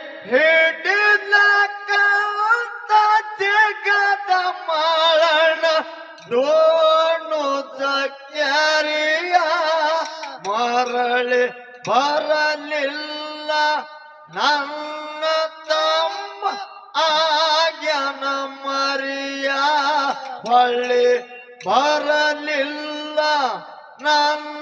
ಯಾರಳ್ಳಿ ಹಿಡಿದ ಕವಂತ ಜಗದ ಮಾಳಣ ಡೋಣು ಜಕ್ಯಾರಿಯ ಮರಳಿ ಬರಲಿಲ್ಲ. ನನ್ನ ತಮ್ಮ ಆಗ್ಯನ ಮರಿಯ ಹೊಳ್ಳಿ ಬರಲಿಲ್ಲ. ನನ್ನ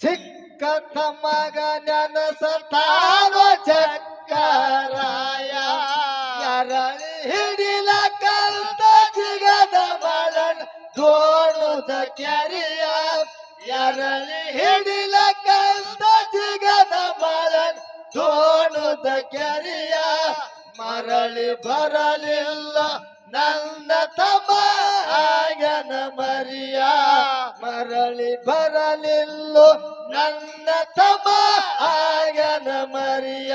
ಚಿಕ್ಕ ತಮ್ಮಗ ನೆನಸತಾವ ಚಕ್ಕರಾಯ ಯಾರಳಿ ಹಿಡಿಲ ಕಲ್ತ ಮಳನ್ ದೋಣುದ ಕೆರಿಯ ಯಾರಳಿ ಹಿಡಿಲ ಕಂದ ಜಿಗದ ಬಾಳನ್ ದೋಣುದ ಕ್ಯಾರಿಯ, ಮರಳಿ ಬರಲಿಲ್ಲ ನನ್ನ ತಮ್ಮ ಆಗನ ಮರಿಯ, ಮರಳಿ ಬರಲಿಲ್ಲ ನನ್ನ ತಮ್ಮ ಆಗನ ಮರಿಯ.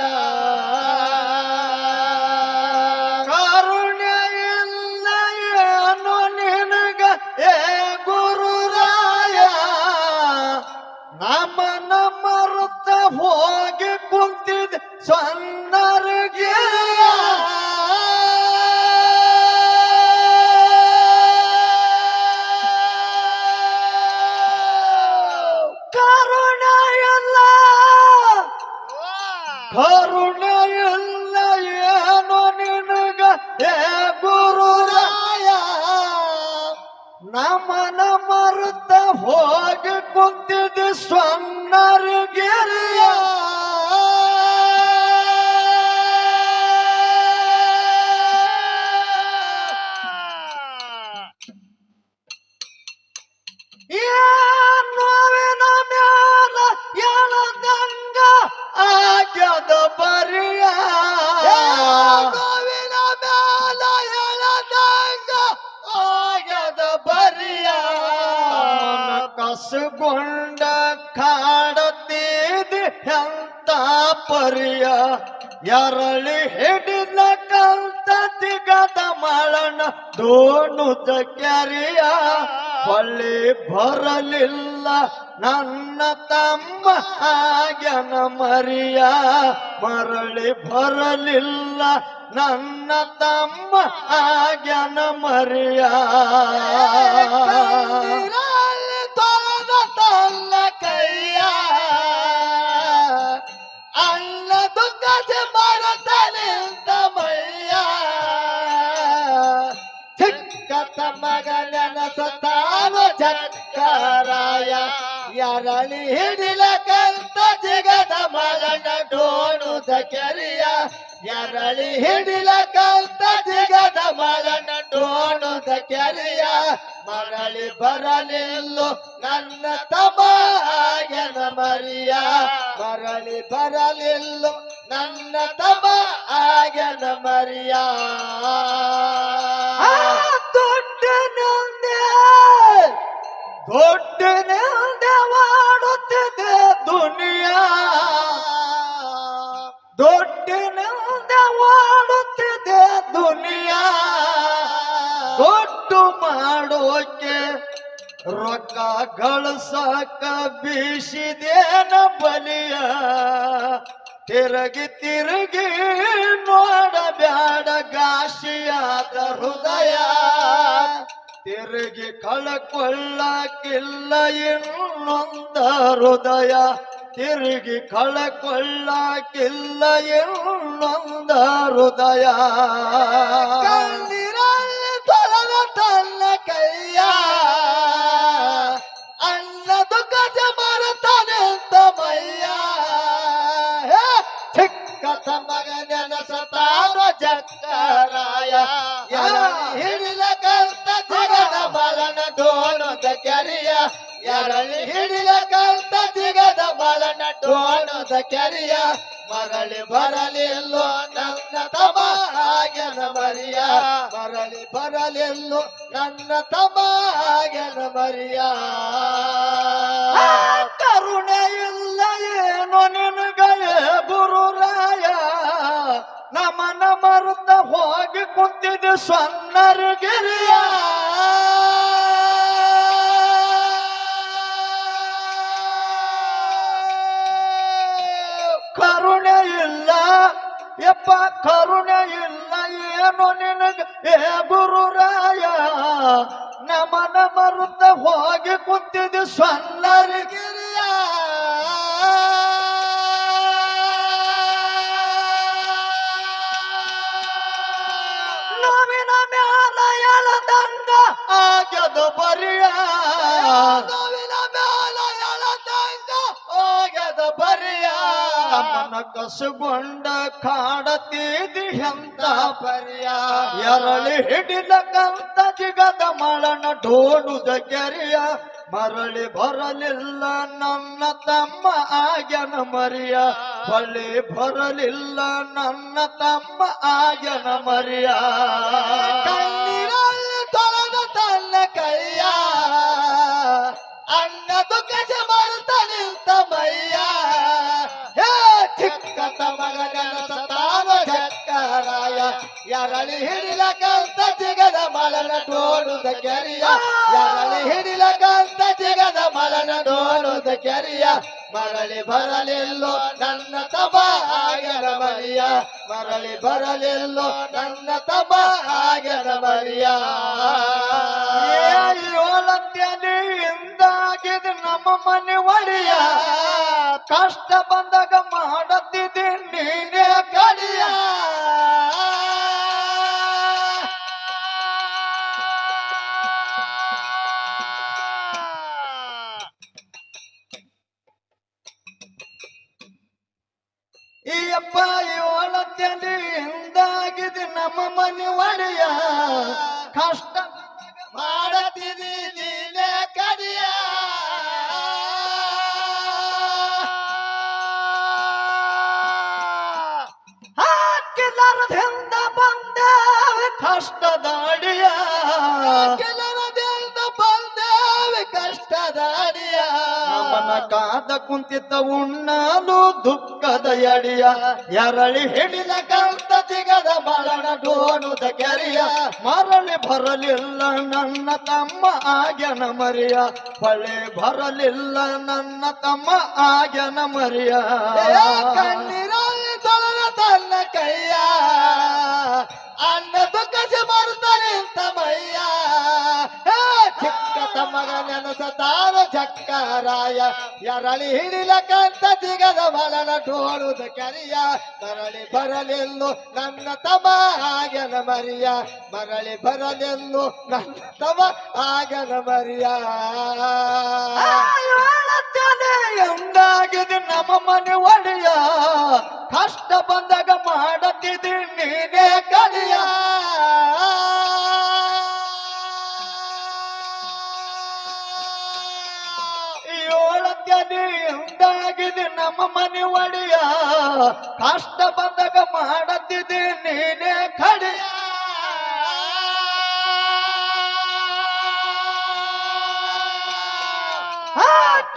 سواء ಕಸುಗೊಂಡ ಕಾಡತೀದಿ ಎಂತ ಪರಿಯ? ಎರಳಿ ಹಿಡಿದ ಕಂತ ತಿಗದ ಮಳಣ ದೋಣು ಜಕ್ಯರಿಯ ಹೊಳ್ಳಿ ಬರಲಿಲ್ಲ ನನ್ನ ತಮ್ಮ ಆಗ್ಯನ ಮರಿಯ? ಮರಳಿ ಬರಲಿಲ್ಲ ನನ್ನ ತಮ್ಮ ಆಗ್ಯನ ಮರಿಯ? ಅನ್ನ ದುಃಖ ಮಾಡುತ್ತಾನೆ ಅಂತ ಮಯ್ಯ ಚಿಕ್ಕ ತಮ್ಮಗ ನೆನಸುತ್ತಾನು ಚಕ್ಕರಾಯ ಎರಳಿ ಹಿಡಿಲ ಕಂತ ಜಿಗದ ಮಗನ ಡೋಣು ಕೆರಿಯ ಎರಳಿ ಹಿಡಿಲ ಕಂತ ಜಿಗದ ಮಗನ ಡೋಣು ಕೆರಿಯ ಮರಳಿ ಬರಲಿಲ್ಲ, ನನ್ನ ತಮಾಗನ ಮರಿಯ. ಮರಳಿ ಬರಲಿಲ್ಲ, ನನ್ನ ತಮ ಆಗನ ಮರಿಯ ದೊಡ್ಡ ದೊಡ್ಡ ಮಾಡುತ್ತಿದೆ ದುನಿಯ. ದೊಡ್ಡ ಮಾಡುತ್ತಿದೆ ದುನಿಯಾ. ದೊಡ್ಡ ಮಾಡೋಕೆ ರೊಕ್ಕ ಗಳಸಕ ಬೀಸಿದೇನ ಬಲಿಯ? ತಿರುಗಿ ತಿರುಗಿ ನೋಡಬ್ಯಾಡ ಗಾಶಿಯಾದ ಹೃದಯ. ತಿರುಗಿ ಕಳಕೊಳ್ಳಕ್ಕಿಲ್ಲ ಇನ್ನೊಂದ ಹೃದಯ. ತಿರುಗಿ ಕಳಕೊಳ್ಳಕ್ಕಿಲ್ಲ ಇನ್ನೊಂದ ಹೃದಯ. ತಮಗ ನೆನಸತಾನೋ ಜಕ್ಕರಾಯ ಹಿಡಿಲ ಹಿಡಿಲ ಕಲ್ತ ಸಿಗದ ಬಾಲನ ಡೋಣದ ಕೆರಿಯ. ಮರಳಿ ಬರಲಿಲ್ಲೋ ನನ್ನ ತಮ ಹಾಗೆನ ಮರಿಯ. ಮರಳಿ ಬರಲಿಲ್ಲೋ ನನ್ನ ತಮ ಹಾಗೆನ ಮರಿಯ. ಕರುಣೆ ಇಲ್ಲ ಏನು ನಿನಗೆ ಗುರುರಾಯ. ನಮನ ಮರುತ ಹೋಗಿ ಕುಂತಿದ್ದು ಸೊನ್ನರು ಗಿರಿಯ ಯಪ್ಪ ಕರುಣೆ ಇಲ್ಲ ಏನು ನಿನಗ? ಏ ಗುರುರಾಯ ನಮನ ಮರುತ ಹೋಗಿ ಕುಂತಿದ್ದು ಸೊನ್ನರಗಿರಿಯ. ನೋವಿನ ಮ್ಯಾಲ ಎಳದಂಗ ಆಗ್ಯದ ಬರಿಯ ನಮ್ಮನ ಕಸುಗೊಂಡ ಕಾಡತೀದಿ ಎಂತ ಪರ್ಯ? ಎರಳಿ ಹಿಡಿಲಕಂತ ಜಿಗದ ಮಳನ ಡೋಡುದ ಕೆರೆಯ. ಮರಳಿ ಬರಲಿಲ್ಲ ನನ್ನ ತಮ್ಮ ಆಗ್ಯನ ಮರಿಯ. ಹೊಳ್ಳಿ ಬರಲಿಲ್ಲ ನನ್ನ ತಮ್ಮ ಆಗ್ಯನ ಮರಿಯ. ಕಣ್ಣೀರಲ್ಲಿ ತೊಳೆದ ತನ್ನ ಕೈಯ. ಅನ್ನದು ಕಜ ಮರುತ ನಿಂತ ಮೈಯ. ಹೇ ಚಿಕ್ಕ ಮಗನ ಸತಾನ ಜಕ್ಕರಾಯ. ಎರಳಿ ಹಿಡಿಲಕಂತ ಜಿಗದ ಮಲನ ಡೋಡುದ ಕೆರಿಯ. ಎರಳಿ ಹಿಡಿಲಕಂತ ಜಿಗದ ಮಲನ ಡೋಡುದ ಕೆರಿಯ. ಮರಳಿ ಬರಲಿಲ್ಲೋ ನನ್ನ ತಬ ಆಗದ ಮರಿಯ ಮರಳಿ ಬರಲಿಲ್ಲೋ ನನ್ನ ತಬ ಆಗನ ಮರಿಯ ಏಳತ್ಯಲಿ ಇಂದಾಗಿದ್ ನಮ್ಮ ಮನೆ ಒಡೆಯ. ಕಷ್ಟ ಬಂದಾಗ ಮಾಡತ್ತಿದ್ದೆ ನೀನೇ ಕಡಿಯ. ಈ ಅಪ್ಪ ಇಂದಾಗಿದ್ ನಮ್ಮ ಮನೆ ಒಡೆಯ. ಕಷ್ಟ ಅಡಿಯ ಬಂದೇವೆ ಕಷ್ಟದ ಅಡಿಯ. ನಮ್ಮನ ಕಾದ ಕುಂತಿದ್ದ ಉಣ್ಣಾನು ದುಃಖದ ಎಡಿಯ ಎರಳಿ ಹಿಡಿದ ಕಂತ ಸಿಗದ ಮರಣ ಡೋಣುದ ಕೆರೆಯ. ಮರಳಿ ಬರಲಿಲ್ಲ ನನ್ನ ತಮ್ಮ ಆಗ್ಯನ ಮರಿಯ. ಹೊಳೆ ಬರಲಿಲ್ಲ ನನ್ನ ತಮ್ಮ ಆಗ್ಯನ ಮರಿಯ. ತೊಳೆದ ತನ್ನ ಕೈಯ. ಅನ್ನ ದುಃಖ ಮರುತ್ತಾರೆ ತಮಯ್ಯ ಮಯ್ಯ ಏ ಚಿಕ್ಕ ತಮ್ಮಗ ನೆನಸತಾನ ಚಕ್ಕರಾಯ ಎರಳಿ ಹಿಡಿಲಕಂತ ದಿಗದ ಮಲನ ಟೋಳುದ ಕರಿಯ. ಮರಳಿ ಬರಲೆಲ್ಲು ನನ್ನ ತಮ ಆಗನ ಮರಿಯ. ಮರಳಿ ಬರಲೆಲ್ಲು ನನ್ನ ತಮ ಆಗನ ಮರಿಯ. ಎಂದಾಗಿದೆ ನಮ್ಮ ಮನೆ ಒಡೆಯ? ಕಷ್ಟ ಬಂದಾಗ ಮಾಡತ್ತಿದ್ದಿ ಎಂದಾಗಿದೆ ನಮ್ಮ ಮನೆ ಒಡೆಯ. ಕಷ್ಟ ಬಂದಾಗ ಮಾಡದಿದೆ ನೀನೇ ಕಡೆಯ.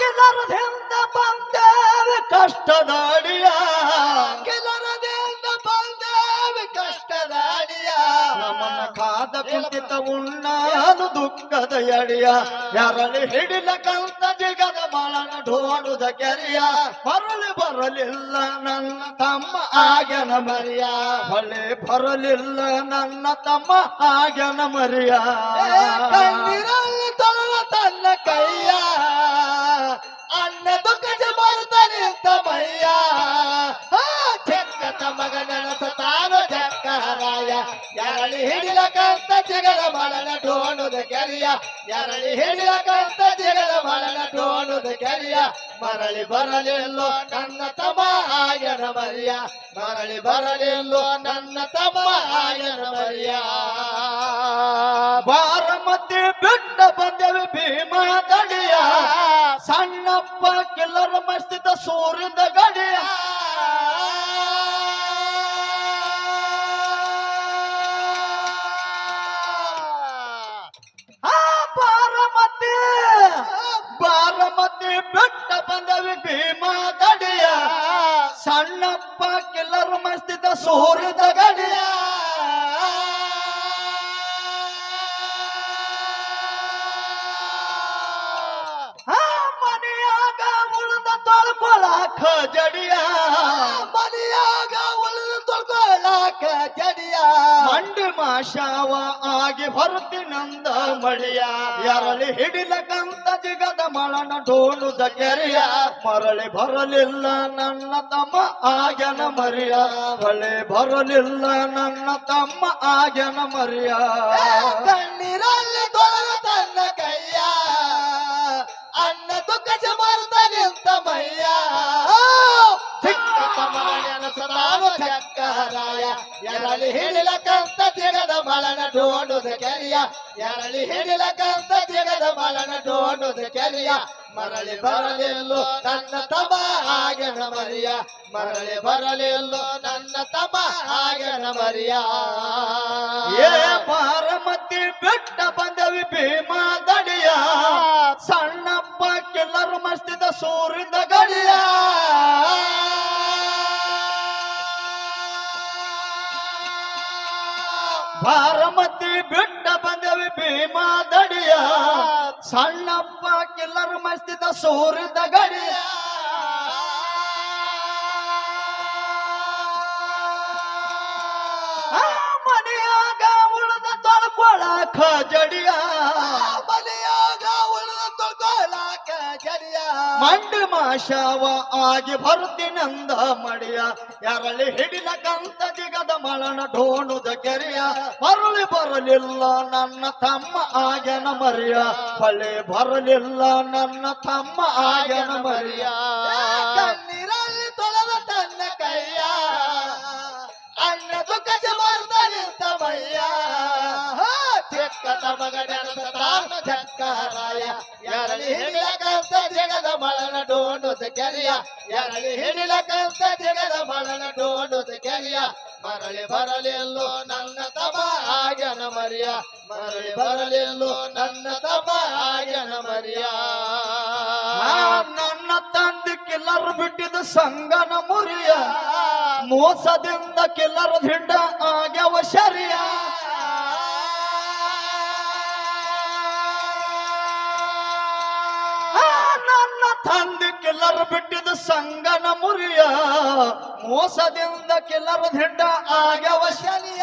ಕೆಲರದಿಂದ ಬಂದೇವೆ ಕಷ್ಟದಾಡಿಯ. ಕೆಲರದಿಂದ ಬಂದೇವೆ ಕಷ್ಟದಾಡಿಯ. ನಮ್ಮನ್ನ ಕಾದ ಕುಂತಿತ ಉಣ್ಣಾನು ದುಃಖದ ಅಡಿಯ ಯಾರಲ್ಲಿ ಹಿಡಿಲ ಜಿಗದ ಬಾಳನ ಢೋಣುದ ಕೆರೆಯ. ಬರಲಿ ಬರಲಿಲ್ಲ ನನ್ನ ತಮ್ಮ ಆಗ್ಯನ ಮರಿಯ. ಹೊಳೆ ಬರಲಿಲ್ಲ ನನ್ನ ತಮ್ಮ ಆಗ್ಯನ ಮರಿಯ. ಕಣ್ಣಿರಲ್ಲ ತೊಳೆದ ತನ್ನ ಕೈಯ. ಅನ್ನ ದುಃಖ ಮಾಡ್ತಾನೆ ಅಂತ ಮಯ್ಯ ಎರಳಿ ಜಗಳ ಜಗದ ಮಳನ ಕೆರಿಯ ಯಾರಳಿ ಎರಳಿ ಹಿಡಿಲಕಂತ ಜಗದ ಮಾಡಲ ಡೋಣುದ ಕೆರಿಯ ಮರಳಿ ಬರಲಿಲ್ಲೋ ನನ್ನ ತಮ ಆಗನ ಮರಿಯ. ಮರಳಿ ಬರಲಿಲ್ಲೋ ನನ್ನ ತಮ್ಮ ಆಗನ ಮರಿಯ. ಬಾರಮತಿ ಬಿಟ್ಟ ಬಂದೆವು ಭೀಮ ಗಡಿಯ. ಸಣ್ಣಪ್ಪ ಕಿಲ್ಲರ ಮಸ್ತಿದ ಸೂರ್ಯದ ಗಡಿಯ. ಮಸ್ತಿದ ಸೂರ್ಯದ ಗಡಿಯ ಆ ಮನೆಯಾಗ ಉಳಿದ ತೊಳ್ಕೊಳಕ ಜಡಿಯ. ಮನೆಯಾಗ ಉಳಿದ ತೊಳ್ಕೊಳ್ಳಾಕ ಜಡಿಯ. ಮಂಡಿ ಮಾಶಾವ ಆಗಿ ಹೊರತಿನಂದ ಮಳಿಯ ಯಾರಲ್ಲಿ ಹಿಡಿಲಕಂತ ಜಿಗದ ಮಳನ ಡೋಲು ಕೆರೆಯ ಮರಳಿ ಬರಲಿಲ್ಲ ನನ್ನ ತಮ್ಮ ಆಗನ ಮರಿಯ. ಮಳೆ ಬರಲಿಲ್ಲ ನನ್ನ ತಮ್ಮ ಆಗನ ಮರಿಯ. ಕಣ್ಣೀರಲ್ಲಿ ತೊಳೆದು ತನ್ನ ಕೈಯ ಅನ್ನ ದುಃಖ ಮರುತ ನಿಂತ ಮಯ್ಯ ಚಿಕ್ಕ ತಮ್ಮನ ಸದಾನು ಚಕ್ಕರಾಯ ಎರಳಿ ತಿಗದ ಮಲನ ಮಳನ ಕೆರಿಯ. ಯಾರಲ್ಲಿ ಎರಳಿ ಹಿಡಿಲಕಂತ ತಿಗದ ಮಲನ ಡೋಣುದ ಕೆರಿಯ. ಮರಳಿ ಬರಲಿಲ್ಲೋ ನನ್ನ ತಮ ಹಾಗೆ ಮರಿಯ. ಮರಳಿ ಬರಲಿಲ್ಲೋ ನನ್ನ ತಮ ಆಗನ ಮರಿಯ. ಏ ಪಾರಮತಿ ಬೆಟ್ಟ ಬಂದವಿ ಭೀಮ ದಡಿಯ ಸಣ್ಣಪ್ಪ ಕೆಲರು ಮಸ್ತಿದ ಸೂರಿದ ಗಡಿಯ. ಬಾರಮತಿ ಬಿಟ್ಟ ಬಂದವಿ ಭೀಮಾ ದಡಿಯ ಸಣ್ಣಪ್ಪ ಕಿಲ್ಲರ್ ಮಸ್ತಿದ ಸೂರ್ಯದ ಗಡಿಯ. ಮನೆಯಾಗ ಉಳಿದ ತೊಳ್ಕೊಳಕ ಜಡಿಯ ಮಂಡಿ ಮಾಶಾವ ಆಗಿ ಬರುತ್ತಿನಂದ ಮಡಿಯ. ಎರಳಿ ಹಿಡಿಲಕಂತ ಜಿಗದ ಮಳನ ಢೋಣುದ ಕೆರೆಯ. ಬರಲಿ ಬರಲಿಲ್ಲ ನನ್ನ ತಮ್ಮ ಆಗನ ಮರಿಯ. ಹೊಳೆ ಬರಲಿಲ್ಲ ನನ್ನ ತಮ್ಮ ಆಗನ ಮರಿಯ. ಕಣ್ಣೀರಲ್ಲಿ ತೊಳೆದ ತನ್ನ ಕೈಯ. ಅನ್ನ ದುಃಖ ಮರ್ದ ನಿಂತ ಮಯ್ಯ ಚಿಕ್ಕದ ಮಗ ನೆನಸ ತಾನು ಚಕ್ಕರಾಯ ಎರಳಿ ಹಿಡಿಲಕಂತ ಜಗದ ಮಳನ ಡೋಣುದ ಕೆರೆಯ, ಎರಳಿ ಹಿಡಿಲಕಂತ ಜಗದ ಮಳನ ಡೋಣುದ ಕೆರೆಯ. ಬರಲಿಲ್ಲೋ ನನ್ನ ತಮ ಆಗನ ಮರಿಯ, ಮರಳಿ ಬರಲಿಲ್ಲೋ ನನ್ನ ತಮ ಆಗ್ಯನ ಮರಿಯ. ನನ್ನ ತಂದೆ ಕಿಲ್ಲರ್ ಬಿಟ್ಟಿದ ಸಂಗನ ಮುರಿಯ, ಮೋಸದಿಂದ ಕಿಲ್ಲರ್ ದಿಂಡ ಆಗ್ಯವ ಶರಿಯ. ತಂದೆ ಕಿಲ್ಲರು ಬಿಟ್ಟಿದ ಸಂಗನ ಮುರಿಯ ಮೋಸದಿಂದ ಕೆಲರು ದಿಂಡ ಆಗ್ಯವ ಶನಿಯ.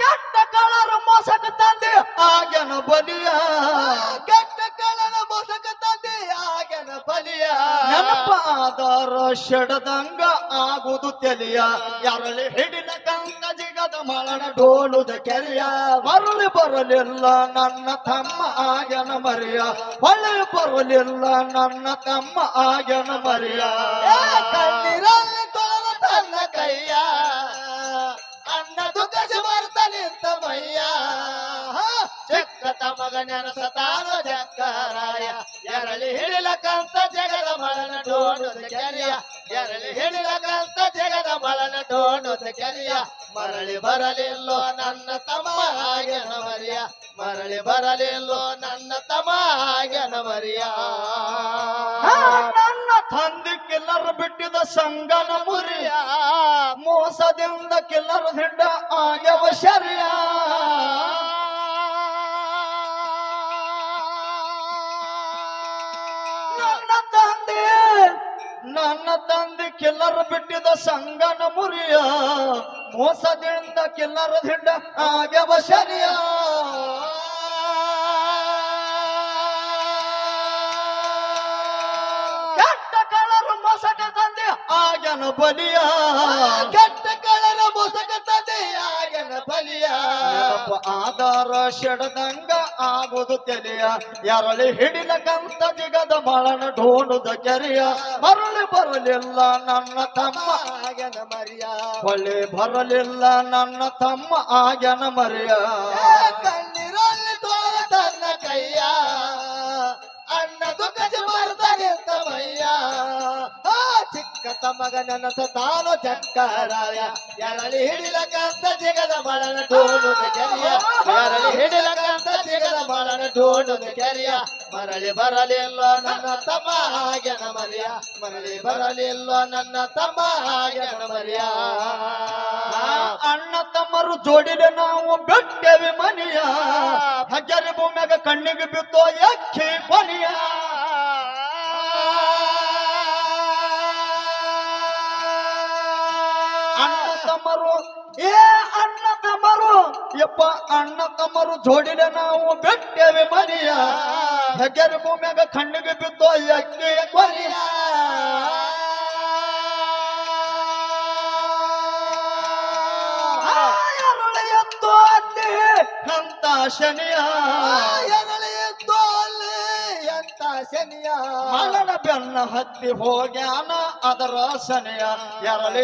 ಕೆಟ್ಟ ಕಳರು ಮೋಸಕ ತಂದೆ ಆಗನ ಬಲಿಯ. ಕೆಟ್ಟ ಕಳರ ಮೋಸಕ ತಂದೆ ಆಗನ ಬಲಿಯ. ನೆನಪಾದರ ಶಡದಂಗ ಆಗುದು ತೆಲಿಯ. ಯಾರಲ್ಲಿ ಜಿಗದ ಮಳನ ಡೋಲುದ ಕೆರೆಯ, ಮರಳಿ ಬರಲಿಲ್ಲ ನನ್ನ ತಮ್ಮ ಆಗನ ಮರಿಯ. ಹೊಳೆ ಬರಲಿಲ್ಲ ನನ್ನ ತಮ್ಮ ಆಗನ ಮರಿಯ. ಕಣ್ಣೀರಲ್ಲಿ ತೊಳೆದ ತನ್ನ ಕೈಯ ಅನ್ನ ದುಃಖ ಬರ್ತಲಿಂತ ಮಯ್ಯ ಚಕ್ಕ ತಮಗ ನೆನಸ ತಾನು ಜಕ್ಕರಾಯ ಎರಳಿ ಹಿಡಿಲಕಂತ ಜಗದ ಮಳನ ಡೋಣದ ಕೆರೆಯ, ಎರಳಿ ಹಿಡಿಲಕಂತ ಜಗದ ಮಳನ ಡೋಣದ ಕೆರಿಯ ಮರಳಿ ಬರಲಿಲ್ಲೋ ನನ್ನ ತಮ್ಮ ಹಾಗೆನ ಮರಿಯ ಮರಳಿ ಬರಲಿಲ್ಲೋ ನನ್ನ ತಮ್ಮ ಹಾಗೆನ ಮರಿಯ ನನ್ನ ತಂದೆ ಕಿಲ್ಲರು ಬಿಟ್ಟಿದ ಸಂಗನ ಮುರಿಯ. ಮೋಸದಿಂದ ಕಿಲ್ಲರು ದಿಂಡ ಆಗ್ಯವ ಶರಿಯ. ನನ್ನ ತಂದೆ ನನ್ನ ತಂದೆ ಕಿಲ್ಲರು ಬಿಟ್ಟಿದ ಸಂಗನ ಮುರಿಯ, ಮೋಸದಿಂದ ಕಿಲ್ಲರ ದಿಂಡ ಆಗ್ಯವ ಶರಿಯ ಕೆಟ್ಟ ಕಳರ ಮೋಸಕ ತಂದೆ ಆಗನ ಬಲಿಯ. ಕೆಟ್ಟ ಕಳರ ಮೊಸಕ ತಂದೆ ಆಗನ ಬಲಿಯ. ಆಧಾರ ಶಡದಂಗ ಆಗುವುದು ತೆಲೆಯ ಎರಳಿ ಹಿಡಿಲಕಂತ ಜಿಗದ ಮಳನ ಢೋಣುದ ಕೆರೆಯ. ಮರಳಿ ಬರಲಿಲ್ಲ ನನ್ನ ತಮ್ಮ ಆಗನ ಮರಿಯ. ಹೊಳ್ಳಿ ಬರಲಿಲ್ಲ ನನ್ನ ತಮ್ಮ ಆಗನ ಮರೆಯ. ಚಿಕ್ಕ ತಮ್ಮಗ ನನ್ನ ತಾನು ಚಕ್ಕರಾಯ. ಎರಳಿ ಹಿಡಿಲಕ್ಕಂತ ಜಿಗದ ಬಾಳನ ಡೋಣು ಕೆರಿಯ. ಎರಳಿ ಹಿಡಿಲಕ್ಕಂತ ಜಿಗದ ಬಾಳನ ಡೋಣು ಕೆರಿಯ. ಮರಳಿ ಬರಲಿಲ್ಲ ನನ್ನ ತಮ್ಮ ಹಾಗೆನ ನಮರಿಯ. ಮರಳಿ ಬರಲಿಲ್ಲ ನನ್ನ ತಮ್ಮ ಹಾಗೆನ ನಮರಿಯ. ಅಣ್ಣ ತಮ್ಮರು ಜೋಡಿಲೆ ನಾವು ಬೆಟ್ಟೆವಿ ಮನಿಯ. ಹಜರಿ ಭೂಮ್ಯಾಗ ಕಣ್ಣಿಗೆ ಬಿದ್ದೋ ಯಕ್ಕಿ ಕೊನೆಯ. ತಮ್ಮರು ಏ ಅಣ್ಣ ತಮ್ಮರು ಯಪ್ಪ ಅಣ್ಣ ತಮ್ಮರು ಜೋಡಿಲೆ ನಾವು ಬೆಟ್ಟೆವಿ ಮರಿಯ. ಹಜರಿ ಭೂಮ್ಯಾಗ ಕಣ್ಣಿಗೆ ಬಿದ್ದು ಯಕ್ಕಿ ಕೊರಿಯ. ಅಂತ ಶನಿಯ? ಶನಿಯ? ಮಲನ ಬೆನ್ನ ಹತ್ತಿ ಹೋಗ್ಯಾನ ಅದರ ಶನಿಯ. ಎರಳಿ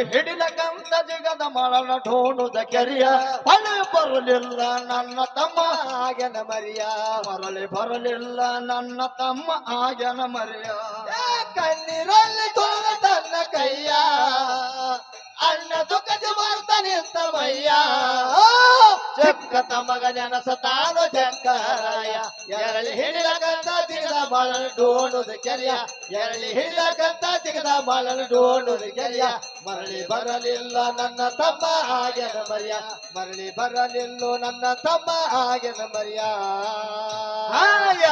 ಜಿಗದ ಮಳನ ಢೋಣುದ ಕೆರಿಯ ಹಳೆ ಬರಲಿಲ್ಲ ನನ್ನ ತಮ್ಮ ಆಗನ ಮರಿಯ. ಮರಳಿ ಬರಲಿಲ್ಲ ನನ್ನ ತಮ್ಮ ಆಗನ ಮರಿಯ. ಕಣ್ಣೀರಲ್ಲಿ ತನ್ನ ಕೈಯ. ಅಣ್ಣ ದುಃಖದ ಬರ್ತಾನೆ ತಮಯ್ಯ ಚಕ್ಕ ತಮಗ ಜನಸ ತಾನು ಚಕ್ಕರಾಯ ಎರಳಿ ಹಿಡಿಲಕಂತ ತಿಗದ ಮಳನ ಡೋಣುದು ಕೆರೆಯ. ಎರಳಿ ಹಿಡಿಲಕಂತ ತಿಗದ ಮಳನ ಡೋಣುದು ಕೆರೆಯ. ಮರಳಿ ಬರಲಿಲ್ಲ ನನ್ನ ತಮ್ಮ ಹಾಗೆನ ಮರಿಯ. ಮರಳಿ ಬರಲಿಲ್ಲ ನನ್ನ ತಮ್ಮ ಹಾಗೆನ ಮರಿಯ.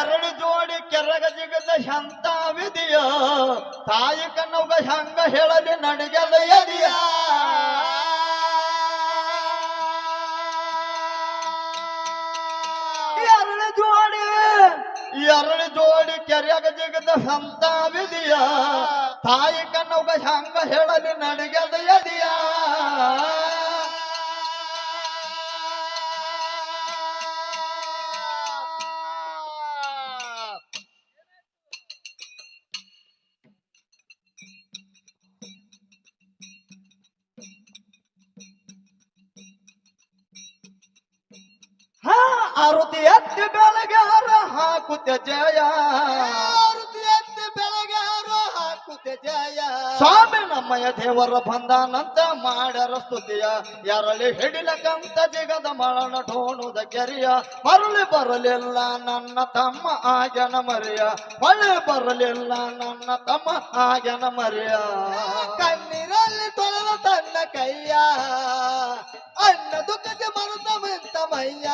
ಎರಡು ಜೋಡಿ ಕೆರಗ ಜಿಗದ ಶಂತ ವಿಧಿಯ. ತಾಯಿ ಕನ್ನಗ ಶಂಗ ಹೇಳಲಿ ನಡಿಗೆದ ಎದಿಯ. ಎರಡು ಜೋಡಿ. ಎರಡು ಜೋಡಿ ಕೆರೆಯಾಗ ಜಿಗದ ಶಂತ ವಿಧಿಯ. ತಾಯಿ ಕನ್ನಗ ಶಂಗ ಹೇಳಲಿ ನಡಿಗೆದ ಎದಿಯ. ಸ್ವಾಮಿ, ನಮ್ಮಯ್ಯ ದೇವರ ಬಂದಾನಂತ ಮಾಡ್ಯಾರ ಸ್ತುತಿಯ. ಎರಳಿ ಹಿಡಿಲಕಂತ ಜಿಗದ ಮರಣ ಠೋಣುದ ಕೆರಿಯ. ಮರಳಿ ಬರಲಿಲ್ಲ ನನ್ನ ತಮ್ಮ ಆಗನ ಮರಿಯ. ಮಳೆ ಬರಲಿಲ್ಲ ನನ್ನ ತಮ್ಮ ಆಗನ ಮರಿಯ. ಕಣ್ಣೀರಲ್ಲಿ ತೊಳೆದ ತನ್ನ ಕೈಯ. ಅಣ್ಣ ದುಃಖಕ್ಕೆ ಮರುತ ಮಿಂತ ಮಯ್ಯ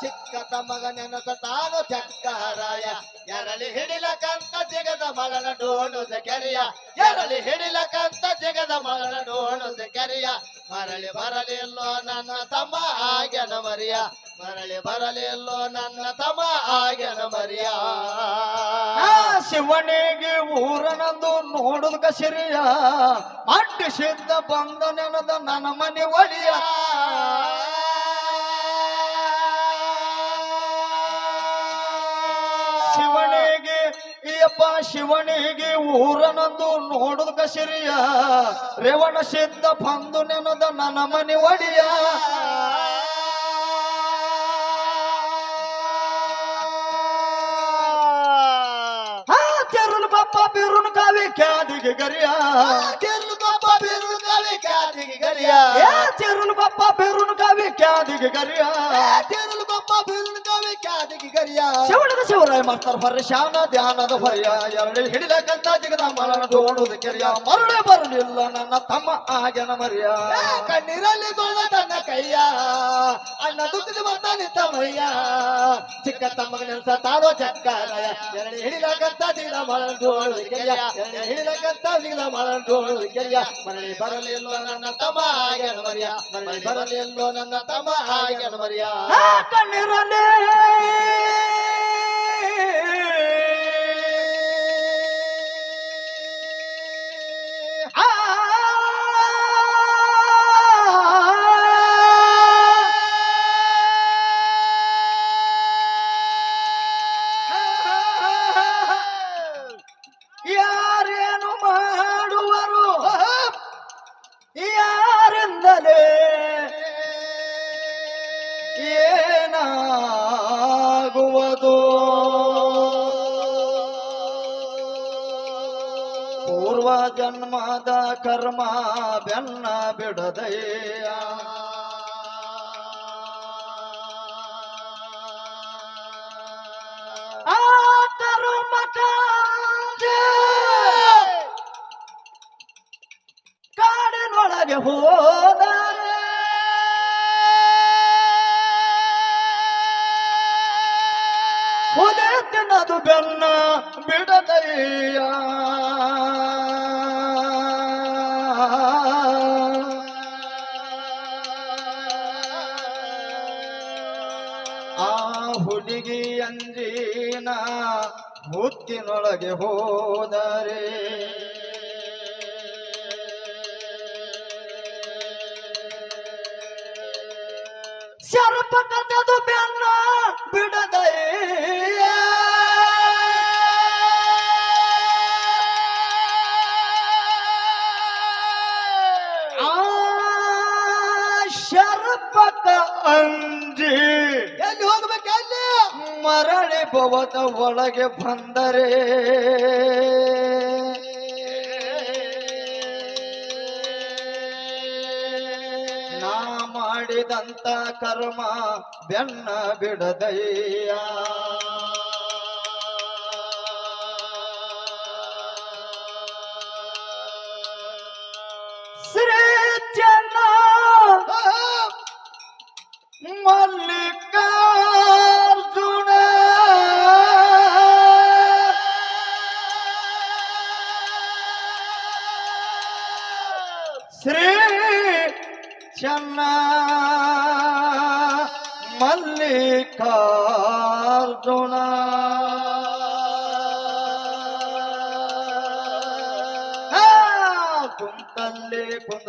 ಚಿಕ್ಕ ತಮ್ಮಗ ನೆನಸ ತಾನು ಚಕ್ಕರಾಯ ಎರಳಿ ಹಿಡಿಲಕಂತ ಜಿಗದ ಮರಣ ಡೋಣುದ ಕೆರೆಯ. ಎರಳಿ ಹಿಡಿಲಕ್ಕಂತ ಜಗದ ಮರಳು ಡೋಣುದ ಕೆರೆಯ. ಮರಳಿ ಬರಲಿಲ್ಲೋ ನನ್ನ ತಮ್ಮ ಆಗ್ಯನ ಮರಿಯ. ಮರಳಿ ಬರಲಿಲ್ಲೋ ನನ್ನ ತಮ್ಮ ಆಗ್ಯನ ಮರಿಯ. ಶಿವನಿಗೆ ಊರನಂದು ನೋಡುದ ಕಸಿರಿಯ. ಅಡ್ಡಿ ಸಿದ್ಧ ಬಂದ ನೆನದ ನನ್ನ ಮನೆ ಒಡಿಯ ಶಿವನಿಗೆ ಅಯ್ಯಪ್ಪ ಶಿವನಿಗೆ ಊರನಂದು ನೋಡುದ ಕಶಿರಿಯ ರೇವಣ ಸಿದ್ಧ ಬಂದು ನೆನದ ನನ್ನ ಮನೆ ಒಡಿಯ. ತೆರುಳು ಬಪ್ಪ ಬಿರುನು ಕಾವಿ ಕ್ಯಾದಿಗೆ ಗರಿಯ. ಕೆರ್ಲು ಗೊಬ್ಬ ಬಿರು ಕವಿ ಖ್ಯಾತಿಗೆ ಗರಿಯ. ಏ ಚೆರುಳು ಬಪ್ಪ ಬೆರುನು ಕಾವಿ ಕ್ಯಾದಿಗೆ ಗರಿಯ. ಕೆರ್ಲು ಗೊಬ್ಬ ಬಿರು ಖ್ಯಾತಿಗೆ ಗರಿಯ. ಶಿವಣದ ಶಿವರಾಯ ಮಾಡ್ತಾರ ಬರ್ರಿ ಶಾನ ಧ್ಯಾನದ ಹೊರೆಯ ಎರಡು ಹಿಡಿಲಕ್ಕಂತ ಜಿಗದ ಮರಣ ತೋಡುದ ಕೆರೆಯ ಮರಳೆ ಬರಲಿಲ್ಲ ನನ್ನ ತಮ್ಮ ಆಗನ ಮರಿಯ ಕಣ್ಣೀರಲ್ಲಿ ತೊಳೆದ ತನ್ನ ಕೈಯ. ಅಣ್ಣ ದುಃಖದ ಬರ್ತಾನೆ ತಮ್ಮಯ್ಯ ಚಿಕ್ಕ ತಮ್ಮಗ ನೆನಸ ತಾರೋ ಚಕ್ಕರಾಯ. ಎರಡು ಹಿಡಿಲಕಂತ ದಿನ ಮರಣ ಡೋಳು ಕೆರೆಯ ಎರಡು ಹಿಡಿಲಕಂತ ದಿನ ಮರಣ ಡೋಳು ಕೆರೆಯ ಮರಳಿ ಬರಲಿಲ್ಲ ನನ್ನ ತಮ್ಮ ಹಾಗೆನ ಮರಿಯ ಮರಳಿ ಬರಲಿಲ್ಲ ನನ್ನ ತಮ್ಮ ಹಾಗೆನ ಮರಿಯ ಕಣ್ಣೀರಲ್ಲಿ Yeah! ಜನ್ಮದ ಕರ್ಮ ಬೆನ್ನ ಬಿಡದೆಯ. ಕಾಡಿನೊಳಗೆ ಹೋದ ಹುಲಿ ತಿನ್ನದು ಬೆನ್ನ ಬಿಡದಯ್ಯ ಹುತ್ತಿನೊಳಗೆ ಹೋದರೆ. ಶರ್ಪ ಬೆನ್ನ ಬಿಡದೆಯ? ಆ ಶರ್ಪಕ ಎಲ್ಲಿ ಮರಳಿ ಭವದ ಒಳಗೆ ಬಂದರೆ. ನಾ ಮಾಡಿದಂತ ಕರ್ಮ ಬೆನ್ನ ಬಿಡದಯ್ಯ.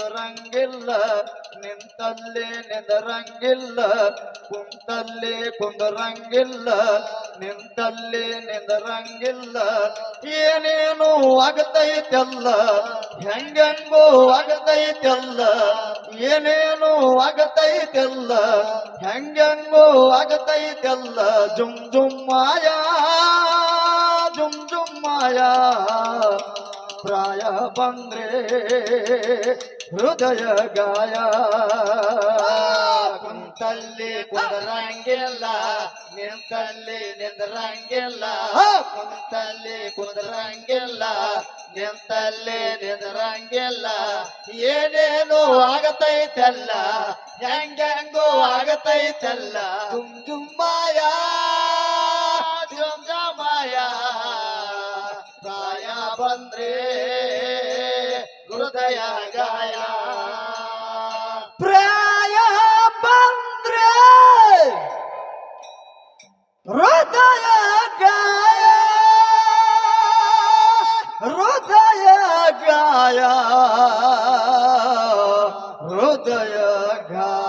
ಕುಂದರಂಗಿಲ್ಲ ನಿಂತಲ್ಲಿ ನಿಂದರಂಗಿಲ್ಲ ಕುಂತಲ್ಲಿ ಕುಂದರಂಗಿಲ್ಲ, ನಿಂತಲ್ಲಿ ನಿಂದರಂಗಿಲ್ಲ. ಏನೇನು ಆಗತೈತೆಲ್ಲ, ಹೆಂಗೆಂಗೋ ಆಗತೈತೆಲ್ಲ, ಏನೇನು ಆಗತೈತೆಲ್ಲ, ಹೆಂಗೆಂಗೋ ಆಗತೈತೆಲ್ಲ. ಜುಮ್ ಜುಮ್ ಮಾಯಾ, ಜುಮ್ ಜುಮ್ ಮಾಯಾ, ಪ್ರಾಯ ಬಂದ್ರೆ ಹೃದಯ ಗಾಯ ಕುಂತಲ್ಲಿ ಕುಂದರಂಗಿಲ್ಲ ನಿಂತಲ್ಲಿ ನಿಂದರಂಗಿಲ್ಲ. ಕುಂತಲ್ಲಿ ಕುಂದರಂಗಿಲ್ಲ ನಿಂತಲ್ಲಿ ನಿಂದರಂಗಿಲ್ಲ. ಏನೇನು ಆಗತೈತಲ್ಲ ಹೆಂಗೆಂಗೋ ಆಗತೈತಲ್ಲ. ತುಮ್ ಜುಮ್ಮಾಯ ಜುಮ್ ಜಮಾಯ ಪ್ರಾಯ ಬಂದ್ರೆ ಹೃದಯ ಗಾಯ ಪ್ರಾಯ ಬಂದ್ರೆ ಹೃದಯ ಗಾಯ ಹೃದಯ ಗಾಯ ಹೃದಯ ಗಾಯ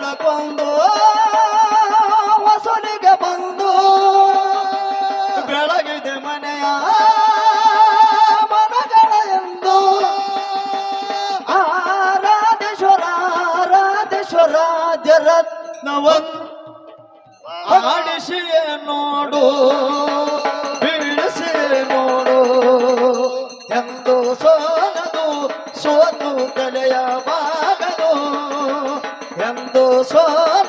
ಬೆಳಕೊಂದು ಹೊಸಲಿಗೆ ಬಂದು ಬೆಳಗಿದೆ ಮನೆಯ ಮನಗಳ ಎಂದು. ಆರಾಧೇಶ್ವರ ಆರಾಧೇಶ್ವರ ಜರತ್ನವನ್ ಆಡಿಸಿಯೇ ನೋಡು. ছোট